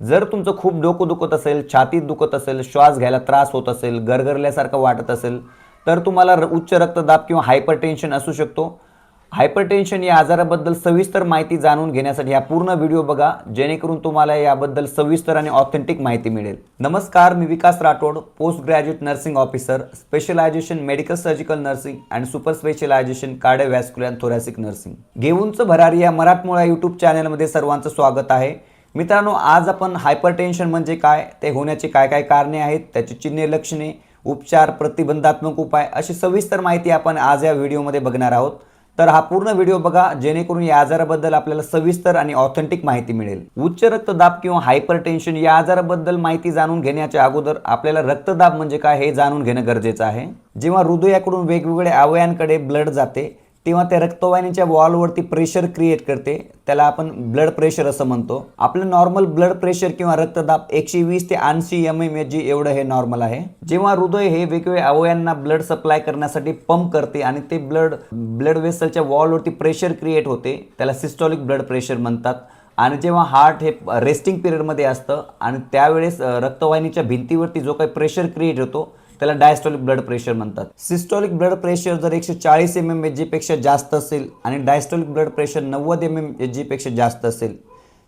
जर तुमचं खूप डोकं दुखत असेल छातीत दुखत असेल श्वास घ्यायला त्रास होत असेल गरगरल्यासारखं वाटत असेल तर तुम्हाला र- उच्च रक्तदाब किंवा हायपरटेन्शन असू शकतो. हायपरटेन्शन या आजाराबद्दल सविस्तर माहिती जाणून घेण्यासाठी हा पूर्ण व्हिडिओ बघा जेणेकरून तुम्हाला याबद्दल सविस्तर आणि ऑथेंटिक माहिती मिळेल. नमस्कार मी Vikas Rathod post graduate nursing officer specialization medical surgical nursing and super specialization cardiovascular and thoracic nursing. घेऊनचं भरारी या मराठमोळा यूट्यूब चॅनलमध्ये सर्वांचं स्वागत आहे. मित्रांनो आज आपण हायपरटेन्शन म्हणजे काय ते होण्याची काय काय कारणे आहेत त्याची चिन्हे लक्षणे उपचार प्रतिबंधात्मक उपाय अशी सविस्तर माहिती आपण आज या व्हिडिओमध्ये बघणार आहोत. तर हा पूर्ण व्हिडिओ बघा जेणेकरून या आजाराबद्दल आपल्याला सविस्तर आणि ऑथेंटिक माहिती मिळेल. उच्च रक्तदाब किंवा हायपरटेन्शन या आजाराबद्दल माहिती जाणून घेण्याच्या अगोदर आपल्याला रक्तदाब म्हणजे काय हे जाणून घेणं गरजेचं आहे. जेव्हा हृदयाकडून वेगवेगळ्या अवयांकडे ब्लड जाते तेव्हा त्या रक्तवाहिनीच्या वॉलवरती प्रेशर क्रिएट करते. त्याला आपण ब्लड प्रेशर असं म्हणतो. आपलं नॉर्मल ब्लड प्रेशर किंवा रक्तदाब एकशे वीस ते ऐंशी एम एम एच जी एवढं हे नॉर्मल आहे. जेव्हा हृदय हे वेगवेगळ्या अवयांना ब्लड सप्लाय करण्यासाठी पंप करते आणि ते ब्लड ब्लड वेसलच्या वॉलवरती प्रेशर क्रिएट होते त्याला सिस्टॉलिक ब्लड प्रेशर म्हणतात. आणि जेव्हा हार्ट हे रेस्टिंग पिरियडमध्ये असतं आणि त्यावेळेस रक्तवाहिनीच्या भिंतीवरती जो काही प्रेशर क्रिएट होतो त्याला डायस्टॉलिक ब्लड प्रेशर म्हणतात. सिस्टॉलिक ब्लड प्रेशर जर एकशे चाळीस एम एम एच जीपेक्षा जास्त असेल आणि डायस्टॉलिक ब्लड प्रेशर नव्वद एम एम एच जीपेक्षा जास्त असेल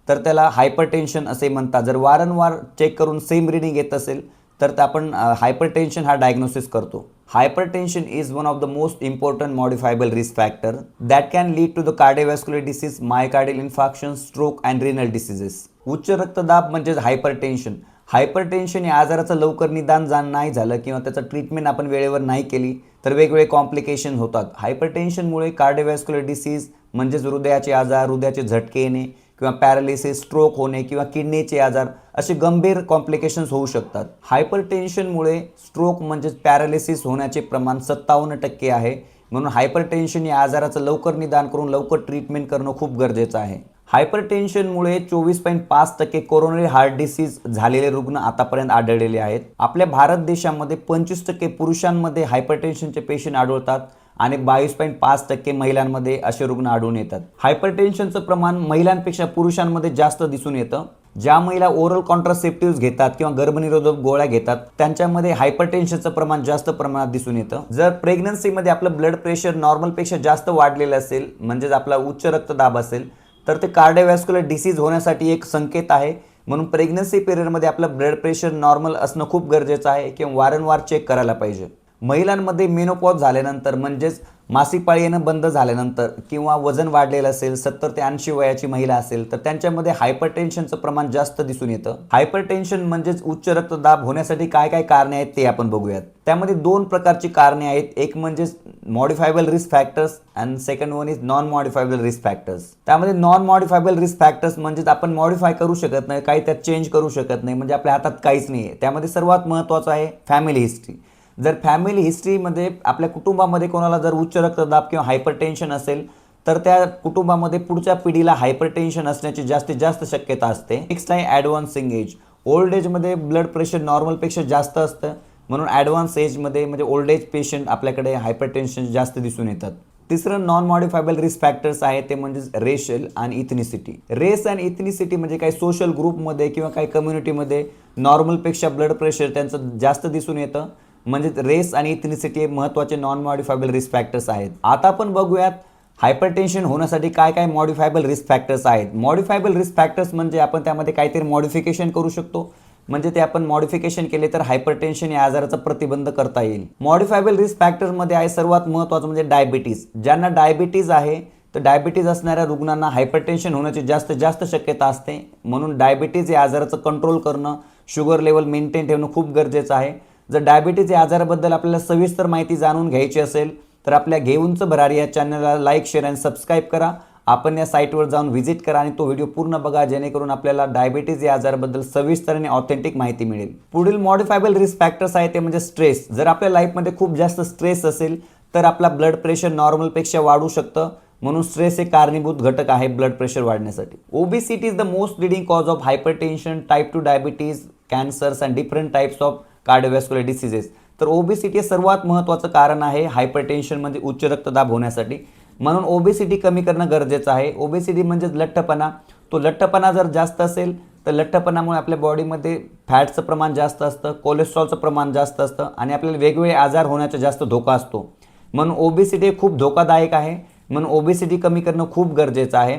तर त्याला हायपरटेन्शन असे म्हणतात. जर वारंवार चेक करून सेम रिडिंग येत असेल तर ते आपण हायपरटेन्शन हा डायग्नोसिस करतो. Hypertension is one of the most important modifiable risk factor that can lead to the cardiovascular disease myocardial infarction stroke and renal diseases उच्च रक्तदाब म्हणजेच हायपरटेन्शन हायपरटेन्शन या आजाराचं लवकर निदान जाण नाही झालं किंवा त्याचं ट्रीटमेंट आपण वेळेवर नाही केली तर वेगवेगळे कॉम्प्लिकेशन होतात. हायपरटेन्शनमुळे कार्डिओवॅस्क्युलर डिसीज म्हणजेच हृदयाचे आजार हृदयाचे झटके येणे किंवा पॅरालिसिस स्ट्रोक होणे किंवा किडनीचे आजार असे गंभीर कॉम्प्लिकेशन्स होऊ शकतात. हायपरटेन्शनमुळे स्ट्रोक म्हणजेच पॅरालिसिस होण्याचे प्रमाण सत्तावन्न टक्के आहे. म्हणून हायपर टेन्शन या आजाराचं लवकर निदान करून लवकर ट्रीटमेंट करणं खूप गरजेचं आहे. हायपर टेन्शनमुळे चोवीस पॉईंट पाच टक्के कोरोनरी हार्ट डिसीज झालेले रुग्ण आतापर्यंत आढळलेले आहेत. आपल्या भारत देशामध्ये पंचवीस टक्के पुरुषांमध्ये हायपर टेन्शनचे पेशंट आढळतात आणि बावीस पॉईंट पाच टक्के महिलांमध्ये असे रुग्ण आढळून येतात. हायपर टेन्शनचं प्रमाण महिलांपेक्षा पुरुषांमध्ये जास्त दिसून येतं. ज्या महिला ओरल कॉन्ट्रासेप्टिव्ह घेतात किंवा गर्भनिरोधक गोळ्या घेतात त्यांच्यामध्ये हायपरटेन्शनचं प्रमाण जास्त प्रमाणात दिसून येतं. जर प्रेग्नन्सीमध्ये आपलं ब्लड प्रेशर नॉर्मलपेक्षा जास्त वाढलेलं असेल म्हणजेच आपला उच्च रक्तदाब असेल तर ते कार्डिओवॅस्क्युलर डिसीज होण्यासाठी एक संकेत आहे. म्हणून प्रेग्नन्सी पिरियडमध्ये आपलं ब्लड प्रेशर नॉर्मल असणं खूप गरजेचं आहे किंवा वारंवार चेक करायला पाहिजे. महिलांमध्ये मेनोपॉज झाल्यानंतर म्हणजेच मासिक पाळी येणं बंद झाल्यानंतर किंवा वजन वाढलेलं असेल सत्तर ते ऐंशी वयाची महिला असेल तर त्यांच्यामध्ये हायपर टेन्शनचं प्रमाण जास्त दिसून येतं. हायपर टेन्शन म्हणजेच उच्च रक्तदाब होण्यासाठी काय काय कारणे आहेत ते आपण बघूयात. त्यामध्ये दोन प्रकारची कारणे आहेत. एक म्हणजे modifiable risk factors and second one is non modifiable risk factors त्यामध्ये नॉन मॉडिफायबल रिस्क फॅक्टर्स म्हणजेच आपण मॉडिफाय करू शकत नाही काही त्यात चेंज करू शकत नाही म्हणजे आपल्या हातात काहीच नाही आहे त्यामध्ये सर्वात महत्त्वाचं आहे फॅमिली हिस्ट्री जर फॅमिली हिस्ट्रीमध्ये आपल्या कुटुंबामध्ये कोणाला जर उच्च रक्तदाब किंवा हायपरटेन्शन असेल तर त्या कुटुंबामध्ये पुढच्या पिढीला हायपरटेन्शन असण्याची जास्तीत जास्त शक्यता असते. नेक्स्ट आहे ॲडव्हान्सिंग एज ओल्ड एजमध्ये ब्लड प्रेशर नॉर्मलपेक्षा जास्त असतं. म्हणून ॲडव्हान्स एजमध्ये म्हणजे ओल्ड एज पेशंट आपल्याकडे हायपरटेन्शन जास्त दिसून येतात. तिसरं नॉन मॉडिफायबल रिस्क फॅक्टर्स आहे ते म्हणजे रेशल आणि इथनिसिटी रेस अँड इथनिसिटी म्हणजे काही सोशल ग्रुपमध्ये किंवा काही कम्युनिटीमध्ये नॉर्मलपेक्षा ब्लड प्रेशर त्यांचं जास्त दिसून येतं. म्हणजे रेस आणि इथनिसिटी हे महत्त्वाचे नॉन मॉडिफायबल रिस्क फॅक्टर्स आहेत. आता आपण बघूयात हायपरटेन्शन होण्यासाठी काय काय मॉडिफायबल रिस्क फॅक्टर्स आहेत. मॉडिफायबल रिस्क फॅक्टर्स म्हणजे आपण त्यामध्ये काहीतरी मॉडिफिकेशन करू शकतो. म्हणजे ते आपण मॉडिफिकेशन केले तर हायपरटेन्शन या आजाराचा प्रतिबंध करता येईल. मॉडिफायबल रिस्क फॅक्टर्समध्ये आहे सर्वात महत्त्वाचं म्हणजे डायबिटीज ज्यांना डायबिटीज आहे तर डायबिटीज असणाऱ्या रुग्णांना हायपरटेन्शन होण्याची जास्त जास्त शक्यता असते. म्हणून डायबिटीज या आजाराचं कंट्रोल करणं शुगर लेवल मेंटेन ठेवणं खूप गरजेचं आहे. जर डायबिटीज या आजाराबद्दल आपल्याला सविस्तर माहिती जाणून घ्यायची असेल तर आपल्या घेऊनचं भरारी या चॅनलला लाईक शेअर आणि सबस्क्राईब करा. आपण या साईटवर जाऊन व्हिजिट करा आणि तो व्हिडिओ पूर्ण बघा जेणेकरून आपल्याला डायबिटीज या आजाराबद्दल सविस्तर आणि ऑथेंटिक माहिती मिळेल. पुढील मॉडिफायबल रिस्क फॅक्टर्स आहे ते म्हणजे स्ट्रेस जर आपल्या लाईफमध्ये खूप जास्त स्ट्रेस असेल तर आपला ब्लड प्रेशर नॉर्मलपेक्षा वाढू शकतं. म्हणून स्ट्रेस हे कारणीभूत घटक आहे ब्लड प्रेशर वाढण्यासाठी. Obesity is the most leading cause of hypertension type two diabetes cancers and different types of cardiovascular diseases तर ओबेसिटी हे सर्वात महत्त्वाचं कारण आहे हायपरटेन्शन म्हणजे उच्च रक्तदाब होण्यासाठी. म्हणून ओबेसिटी कमी करणं गरजेचं आहे. ओबेसिटी म्हणजेच लठ्ठपणा. तो लठ्ठपणा जर जास्त असेल तर लठ्ठपणामुळे आपल्या बॉडीमध्ये फॅटचं प्रमाण जास्त असतं कोलेस्ट्रॉलचं प्रमाण जास्त असतं आणि आपल्याला वेगवेगळे आजार होण्याचा जास्त धोका असतो. म्हणून ओबेसिटी हे खूप धोकादायक आहे. म्हणून ओबेसिटी कमी करणं खूप गरजेचं आहे.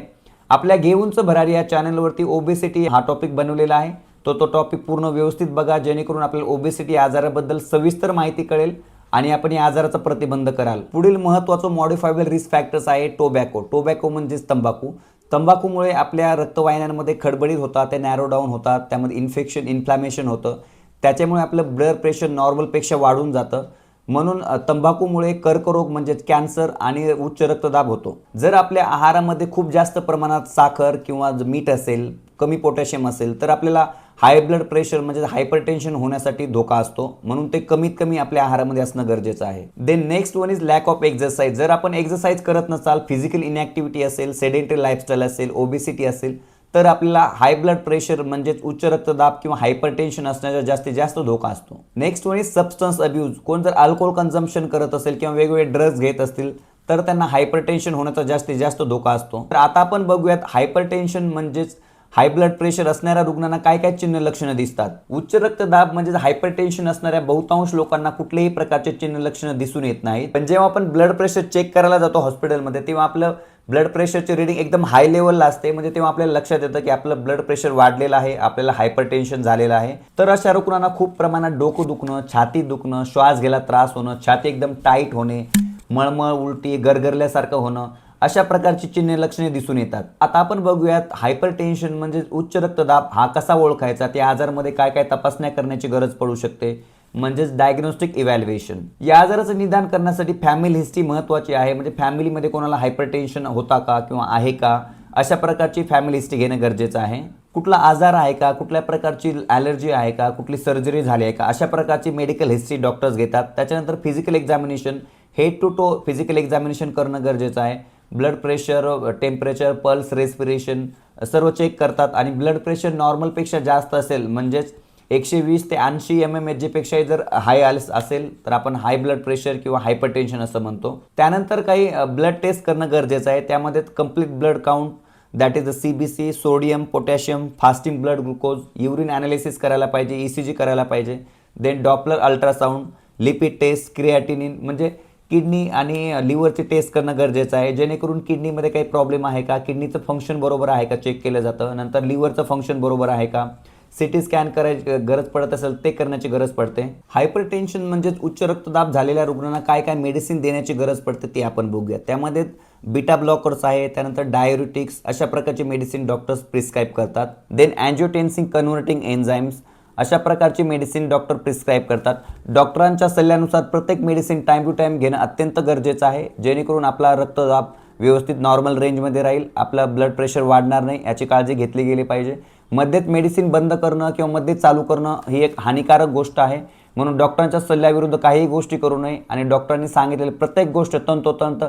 आपल्या घेऊनचं भरारी या चॅनलवरती ओबेसिटी हा टॉपिक बनवलेला आहे. तो तो टॉपिक पूर्ण व्यवस्थित बघा जेणेकरून आपल्याला ओबेसिटी आजाराबद्दल सविस्तर माहिती कळेल आणि आपण या आजाराचा प्रतिबंध कराल. पुढील महत्त्वाचं मॉडिफायबल रिस्क फॅक्टर्स आहे टोबॅको टोबॅको म्हणजेच तंबाखू. तंबाखूमुळे आपल्या रक्तवाहिन्यांमध्ये खडबडीत होतात त्या नॅरो डाऊन होतात त्यामध्ये इन्फेक्शन इन्फ्लॅमेशन होतं. त्याच्यामुळे आपलं ब्लड प्रेशर नॉर्मलपेक्षा वाढून जातं. म्हणून तंबाखूमुळे कर्करोग म्हणजेच कॅन्सर आणि उच्च रक्तदाब होतो. जर आपल्या आहारामध्ये खूप जास्त प्रमाणात साखर किंवा मीठ असेल कमी पोटॅशियम असेल तर आपल्याला हाय ब्लड प्रेशर म्हणजे हायपरटेन्शन होण्यासाठी धोका असतो. म्हणून ते कमीत कमी आपल्या आहारामध्ये असणं गरजेचं आहे. Then next one is lack of exercise जर आपण एक्सरसाइज करत नसाल फिजिकल इनॅक्टिव्हिटी असेल सेडेंटरी लाईफस्टाईल असेल ओबेसिटी असेल तर आपल्याला हाय ब्लड प्रेशर म्हणजेच उच्च रक्तदाब किंवा हायपरटेन्शन असण्याचा जास्तीत जास्त धोका असतो. Next one is substance abuse कोण जर अल्कोहोल कन्झम्पशन करत असेल किंवा वेगवेगळे ड्रग्ज घेत असतील तर त्यांना हायपरटेन्शन होण्याचा जास्तीत जास्त धोका असतो. तर आता आपण बघूयात हायपरटेन्शन म्हणजेच हाय ब्लड प्रेशर असणाऱ्या रुग्णांना काय काय चिन्ह लक्षणं दिसतात? उच्च रक्तदाब म्हणजे हायपर टेन्शन असणाऱ्या बहुतांश लोकांना कुठल्याही प्रकारचे चिन्ह लक्षणं दिसून येत नाहीत. पण जेव्हा आपण ब्लड प्रेशर चेक करायला जातो हॉस्पिटलमध्ये तेव्हा आपलं ब्लड प्रेशरची रिडिंग एकदम हाय लेवलला असते. म्हणजे तेव्हा आपल्याला लक्षात येतं की आपलं ब्लड प्रेशर वाढलेलं आहे आपल्याला हायपर टेन्शन झालेलं आहे. तर अशा रुग्णांना खूप प्रमाणात डोकं दुखणं छाती दुखणं श्वास घ्यायला त्रास होणं छाती एकदम टाईट होणे मळमळ उलटी गरगरल्यासारखं होणं अशा प्रकारची चिन्हे लक्षणे दिसून येतात. आता आपण बघूयात हायपर टेन्शन म्हणजे उच्च रक्तदाब हा कसा ओळखायचा? त्या आजारमध्ये काय काय तपासण्या करण्याची गरज पडू शकते? म्हणजेच डायग्नोस्टिक इव्हॅल्युएशन या आजाराचं निदान करण्यासाठी फॅमिली हिस्ट्री महत्त्वाची आहे. म्हणजे फॅमिलीमध्ये कोणाला हायपर टेन्शन होता का किंवा आहे का? अशा प्रकारची फॅमिली हिस्ट्री घेणं गरजेचं आहे. कुठला आजार आहे का? कुठल्या प्रकारची ॲलर्जी आहे का? कुठली सर्जरी झाली आहे का? अशा प्रकारची मेडिकल हिस्ट्री डॉक्टर्स घेतात. त्याच्यानंतर physical examination head to toe physical examination करणं गरजेचं आहे. Blood pressure temperature pulse respiration सर्व चेक करतात. आणि ब्लड प्रेशर नॉर्मलपेक्षा जास्त असेल म्हणजेच एकशे वीस ते ऐंशी एम एम एच जीपेक्षाही जर हाय असेल तर आपण हाय ब्लड प्रेशर किंवा हायपर टेन्शन असं म्हणतो. त्यानंतर काही uh, ब्लड टेस्ट करणं गरजेचं आहे. त्यामध्ये complete blood count that is the C B C sodium potassium fasting blood glucose urine analysis करायला पाहिजे ई सी जी करायला पाहिजे. Then Doppler ultrasound lipid test creatinine म्हणजे किडनी आणि लिव्हरची टेस्ट करणं गरजेचं आहे. जेणेकरून किडनीमध्ये काही प्रॉब्लेम आहे का? किडनीचं फंक्शन बरोबर आहे का? चेक केलं जातं. नंतर लिव्हरचं फंक्शन बरोबर आहे का? सिटी स्कॅन करायची गरज पडत असेल ते करण्याची गरज पडते. हायपर टेन्शन म्हणजेच उच्च रक्तदाब झालेल्या रुग्णांना काय काय मेडिसिन देण्याची गरज पडते ते आपण बघूया. त्यामध्ये बीटा ब्लॉकर्स आहे त्यानंतर डाययुरिटिक्स अशा प्रकारचे मेडिसिन डॉक्टर्स प्रिस्क्राईब करतात. देन अँजिओटेन्सिंग कन्व्हर्टिंग एन्झाईम्स अशा प्रकारची मेडिसिन डॉक्टर प्रिस्क्राईब करतात. डॉक्टरांच्या सल्ल्यानुसार प्रत्येक मेडिसिन टाईम टू टाईम घेणं अत्यंत गरजेचं आहे. जेणेकरून आपला रक्तदाब व्यवस्थित नॉर्मल रेंजमध्ये राहील. आपला ब्लड प्रेशर वाढणार नाही याची काळजी घेतली गेली पाहिजे. मध्येच मेडिसिन बंद करणं किंवा मध्ये चालू करणं ही एक हानिकारक गोष्ट आहे. म्हणून डॉक्टरांच्या सल्ल्याविरुद्ध काहीही गोष्टी करू नये. आणि डॉक्टरांनी सांगितलेली प्रत्येक गोष्ट तंतोतंत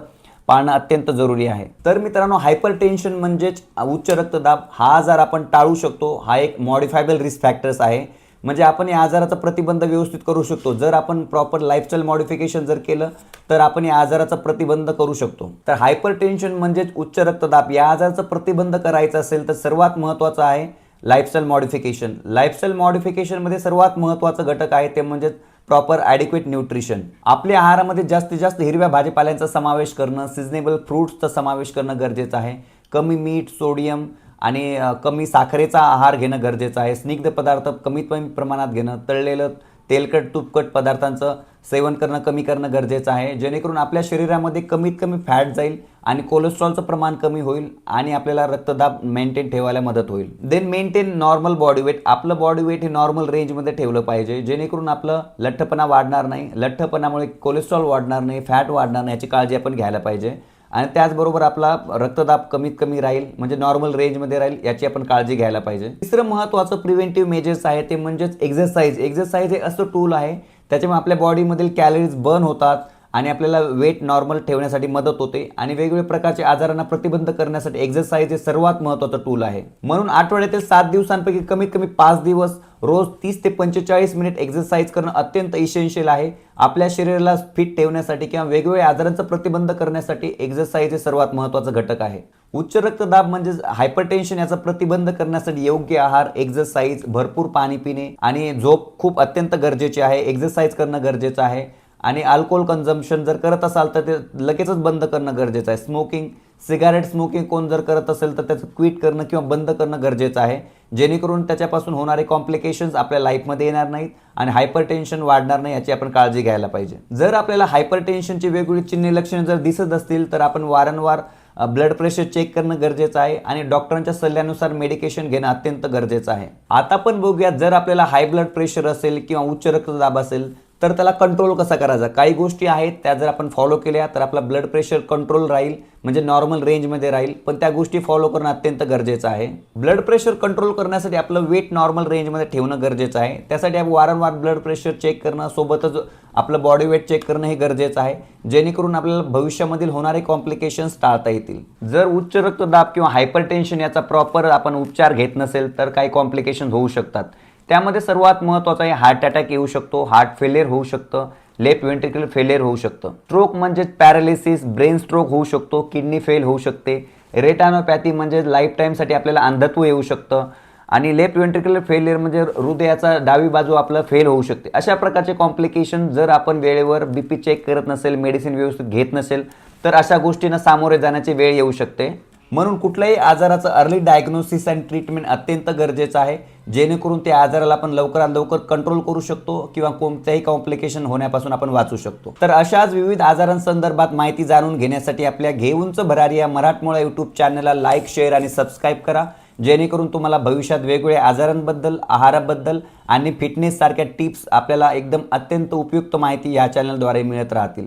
पाळणं अत्यंत जरुरी आहे. तर मित्रांनो हायपर टेन्शन म्हणजेच उच्च रक्तदाब हा आजार आपण टाळू शकतो. हा एक मॉडिफायबल रिस्क फॅक्टर्स आहे. म्हणजे आपण या आजाराचा प्रतिबंध व्यवस्थित करू शकतो. जर आपण प्रॉपर लाईफस्टाईल मॉडिफिकेशन जर केलं तर आपण या आजाराचा प्रतिबंध करू शकतो. तर हायपर टेन्शन म्हणजेच उच्च रक्तदाब या आजाराचा प्रतिबंध करायचा असेल तर सर्वात महत्त्वाचं आहे लाईफस्टाईल मॉडिफिकेशन लाईफस्टाईल मॉडिफिकेशनमध्ये सर्वात महत्त्वाचं घटक आहे ते म्हणजेच प्रॉपर ॲडिक्वेट न्यूट्रिशन आपल्या आहारामध्ये जास्तीत जास्त हिरव्या भाजीपाल्यांचा समावेश करणं सिजनेबल फ्रूट्सचा समावेश करणं गरजेचं आहे. कमी मीठ सोडियम आणि कमी साखरेचा आहार घेणं गरजेचं आहे. स्निग्ध पदार्थ कमीत कमी प्रमाणात घेणं तळलेलं तेलकट तुपकट पदार्थांचं सेवन करणं कमी करणं गरजेचं आहे. जेणेकरून आपल्या शरीरामध्ये कमीत कमी फॅट जाईल आणि कोलेस्ट्रॉलचं प्रमाण कमी होईल आणि आपल्याला रक्तदाब मेंटेन ठेवायला मदत होईल. Then maintain normal body weight आपलं बॉडी वेट हे नॉर्मल रेंजमध्ये ठेवलं पाहिजे. जेणेकरून आपलं लठ्ठपणा वाढणार नाही. लठ्ठपणामुळे कोलेस्ट्रॉल वाढणार नाही फॅट वाढणार नाही याची काळजी आपण घ्यायला पाहिजे. आणि त्याचबरोबर आपला रक्तदाब कमीत कमी राहील म्हणजे नॉर्मल रेंजमध्ये राहील याची आपण काळजी घ्यायला पाहिजे. तिसरं महत्त्वाचं प्रिव्हेंटिव्ह मेजर्स आहे ते म्हणजेच एक्झरसाईज एक्झरसाईज हे असं टूल आहे त्याच्यामुळे आपल्या बॉडीमधील कॅलरीज बर्न होतात आणि आपल्याला वेट नॉर्मल ठेवण्यासाठी मदत होते. आणि वेगवेगळ्या प्रकारच्या आजारांना प्रतिबंध करण्यासाठी एक्झरसाईज हे सर्वात महत्त्वाचं टूल आहे. म्हणून आठवड्यातील सात दिवसांपैकी कमीत कमी पाच दिवस रोज तीस ते पंचेचाळीस मिनिट एक्झरसाइज करणं अत्यंत इसेन्शियल आहे. आपल्या शरीराला फिट ठेवण्यासाठी किंवा वेगवेगळ्या आजारांचा प्रतिबंध करण्यासाठी एक्झरसाइज हे सर्वात महत्त्वाचा घटक आहे. उच्च रक्तदाब म्हणजे हायपरटेन्शन याचा प्रतिबंध करण्यासाठी योग्य आहार एक्झरसाईज भरपूर पाणी पिणे आणि झोप खूप अत्यंत गरजेची आहे. एक्झरसाइज करणं गरजेचं आहे. आणि अल्कोहोल कन्झम्पशन जर करत असाल तर ते लगेचच बंद करणं गरजेचं आहे. स्मोकिंग सिगारेट स्मोकिंग कोण जर करत असेल तर त्याचं क्विट करणं किंवा बंद करणं गरजेचं आहे. जेणेकरून त्याच्यापासून होणारे कॉम्प्लिकेशन्स आपल्या लाईफमध्ये येणार नाहीत आणि हायपर टेन्शन वाढणार नाही याची आपण काळजी घ्यायला पाहिजे. जर आपल्याला हायपर टेन्शनची वेगवेगळी चिन्हे लक्षणे जर दिसत असतील तर आपण वारंवार ब्लड प्रेशर चेक करणं गरजेचं आहे आणि डॉक्टरांच्या सल्ल्यानुसार मेडिकेशन घेणं अत्यंत गरजेचं आहे. आता पण बघूया जर आपल्याला हाय ब्लड प्रेशर असेल किंवा उच्च रक्तदाब असेल तर त्याला कंट्रोल कसा करायचा? काही गोष्टी आहेत त्या जर आपण फॉलो केल्या तर आपला ब्लड प्रेशर कंट्रोल राहील म्हणजे नॉर्मल रेंजमध्ये राहील. पण त्या गोष्टी फॉलो करणं अत्यंत गरजेचं आहे. ब्लड प्रेशर कंट्रोल करण्यासाठी आपलं वेट नॉर्मल रेंजमध्ये ठेवणं गरजेचं आहे. त्यासाठी आपण वारंवार ब्लड प्रेशर चेक करणं सोबतच आपलं बॉडी वेट चेक करणं हे गरजेचं आहे. जेणेकरून आपल्याला भविष्यामधील होणारे कॉम्प्लिकेशन्स टाळता येतील. जर उच्च रक्तदाब किंवा हायपरटेन्शन याचा प्रॉपर आपण उपचार घेत नसेल तर काही कॉम्प्लिकेशन होऊ शकतात. त्यामध्ये सर्वात महत्त्वाचं आहे हार्ट अटॅक येऊ शकतो हार्ट फेलियर होऊ शकतं लेफ्ट वेंट्रिकल फेलियर होऊ शकतं. स्ट्रोक म्हणजेच पॅरालिसिस ब्रेन स्ट्रोक होऊ शकतो किडनी फेल होऊ शकते. रेटानोपॅथी म्हणजे लाईफ टाईमसाठी आपल्याला अंधत्व येऊ शकतं. आणि लेफ्ट वेंट्रिकल फेलियर म्हणजे हृदयाचा डावी बाजू आपलं फेल होऊ शकते. अशा प्रकारचे कॉम्प्लिकेशन जर आपण वेळेवर बी पी चेक करत नसेल मेडिसिन व्यवस्थित घेत नसेल तर अशा गोष्टींना सामोरे जाण्याची वेळ येऊ शकते. म्हणून कुठल्याही आजाराचं अर्ली डायग्नोसिस अँड ट्रीटमेंट अत्यंत गरजेचं आहे. जेणेकरून त्या आजाराला आपण लवकरात लवकर कंट्रोल करू शकतो किंवा कोणत्याही कॉम्प्लिकेशन होण्यापासून आपण वाचू शकतो. तर अशाच विविध आजारांसंदर्भात माहिती जाणून घेण्यासाठी आपल्या घेऊनच भरारी या मराठमोळा यूट्यूब चॅनलला लाईक शेअर आणि सबस्क्राईब करा. जेणेकरून तुम्हाला भविष्यात वेगवेगळ्या आजारांबद्दल आहाराबद्दल आणि फिटनेससारख्या टिप्स आपल्याला एकदम अत्यंत उपयुक्त माहिती या चॅनलद्वारे मिळत राहतील.